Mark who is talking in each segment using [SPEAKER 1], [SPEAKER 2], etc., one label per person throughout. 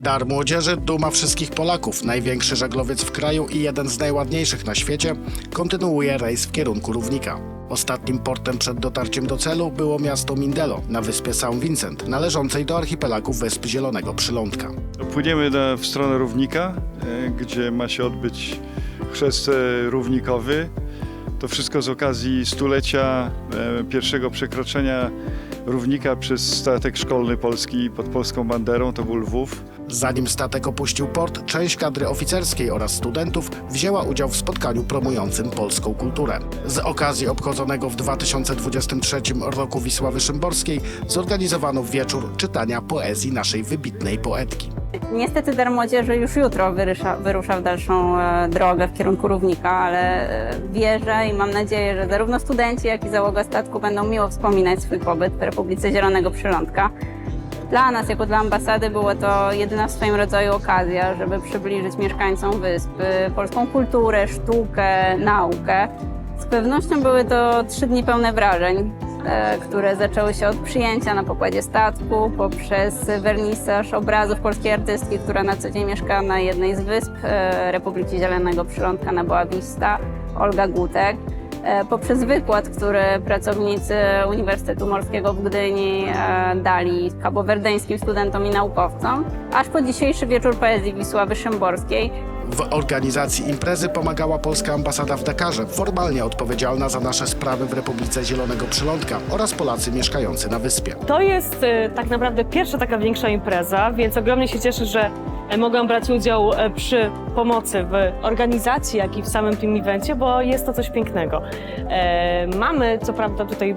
[SPEAKER 1] Dar młodzieży, duma wszystkich Polaków, największy żaglowiec w kraju i jeden z najładniejszych na świecie, kontynuuje rejs w kierunku Równika. Ostatnim portem przed dotarciem do celu było miasto Mindelo na wyspie St. Vincent, należącej do archipelagu Wysp Zielonego Przylądka.
[SPEAKER 2] Płyniemy na, w stronę Równika, e, gdzie ma się odbyć chrzest e, równikowy. To wszystko z okazji stulecia e, pierwszego przekroczenia Równika przez statek szkolny polski pod polską banderą, to był Lwów.
[SPEAKER 1] Zanim statek opuścił port, część kadry oficerskiej oraz studentów wzięła udział w spotkaniu promującym polską kulturę. Z okazji obchodzonego w 2023 roku Wisławy Szymborskiej zorganizowano wieczór czytania poezji naszej wybitnej poetki.
[SPEAKER 3] Niestety Dar Młodzieży już jutro wyrusza, wyrusza w dalszą e, drogę w kierunku Równika, ale e, wierzę i mam nadzieję, że zarówno studenci, jak i załoga statku będą miło wspominać swój pobyt w Republice Zielonego Przylądka. Dla nas, jako dla ambasady, było to jedyna w swoim rodzaju okazja, żeby przybliżyć mieszkańcom wyspy polską kulturę, sztukę, naukę. Z pewnością były to trzy dni pełne wrażeń, które zaczęły się od przyjęcia na pokładzie statku, poprzez wernisaż obrazów polskiej artystki, która na co dzień mieszka na jednej z wysp e, Republiki Zielonego Przylądka na Boa Vista, Olga Gutek, e, poprzez wykład, który pracownicy Uniwersytetu Morskiego w Gdyni e, dali kabowerdeńskim studentom i naukowcom, aż po dzisiejszy wieczór poezji Wisławy Szymborskiej,
[SPEAKER 1] W organizacji imprezy pomagała polska ambasada w Dakarze, formalnie odpowiedzialna za nasze sprawy w Republice Zielonego Przylądka oraz Polacy mieszkający na wyspie.
[SPEAKER 4] To jest e, tak naprawdę pierwsza taka większa impreza, więc ogromnie się cieszę, że e, mogłam brać udział e, przy pomocy w organizacji, jak i w samym tym evencie, bo jest to coś pięknego. Mamy co prawda tutaj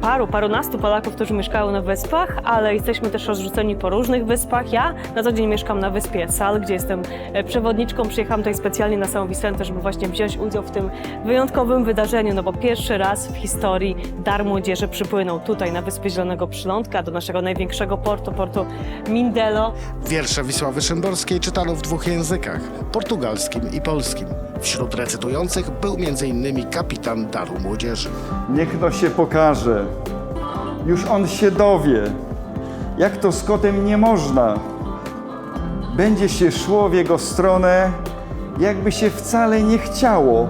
[SPEAKER 4] paru, parunastu Polaków, którzy mieszkają na wyspach, ale jesteśmy też rozrzuceni po różnych wyspach. Ja na co dzień mieszkam na wyspie Sal, gdzie jestem e, przewodniczką. Przyjechałam tutaj specjalnie na St. Vicente, żeby właśnie wziąć udział w tym wyjątkowym wydarzeniu, no bo pierwszy raz w historii Dar Młodzieży przypłynął tutaj na Wyspie Zielonego Przylądka do naszego największego portu, portu Mindelo.
[SPEAKER 1] Wiersze Wisławy Szymborskiej czytano w dwóch językach portugalskim i polskim. Wśród recytujących był m.in. kapitan Daru Młodzieży.
[SPEAKER 5] Niech no się pokaże. Już on się dowie, jak to z kotem nie można. Będzie się szło w jego stronę, jakby się wcale nie chciało.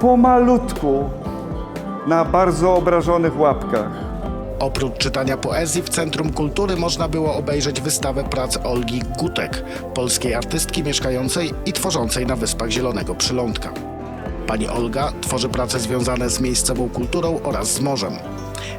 [SPEAKER 5] Pomalutku, na bardzo obrażonych łapkach.
[SPEAKER 1] Oprócz czytania poezji w Centrum Kultury można było obejrzeć wystawę prac Olgi Gutek, polskiej artystki mieszkającej i tworzącej na Wyspach Zielonego Przylądka. Pani Olga tworzy prace związane z miejscową kulturą oraz z morzem.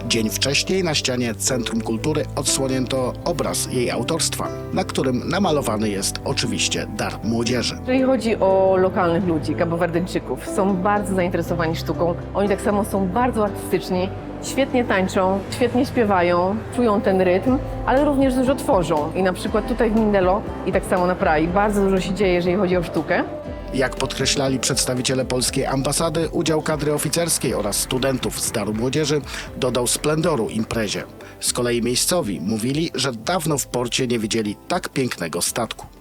[SPEAKER 1] Dzień wcześniej na ścianie Centrum Kultury odsłonięto obraz jej autorstwa, na którym namalowany jest oczywiście dar młodzieży.
[SPEAKER 6] Jeżeli chodzi o lokalnych ludzi, kabowerdyjczyków, są bardzo zainteresowani sztuką. Oni tak samo są bardzo artystyczni, świetnie tańczą, świetnie śpiewają, czują ten rytm, ale również dużo tworzą. I na przykład tutaj w Mindelo i tak samo na Prai bardzo dużo się dzieje, jeżeli chodzi o sztukę.
[SPEAKER 1] Jak podkreślali przedstawiciele polskiej ambasady, udział kadry oficerskiej oraz studentów z Daru Młodzieży dodał splendoru imprezie. Z kolei miejscowi mówili, że dawno w porcie nie widzieli tak pięknego statku.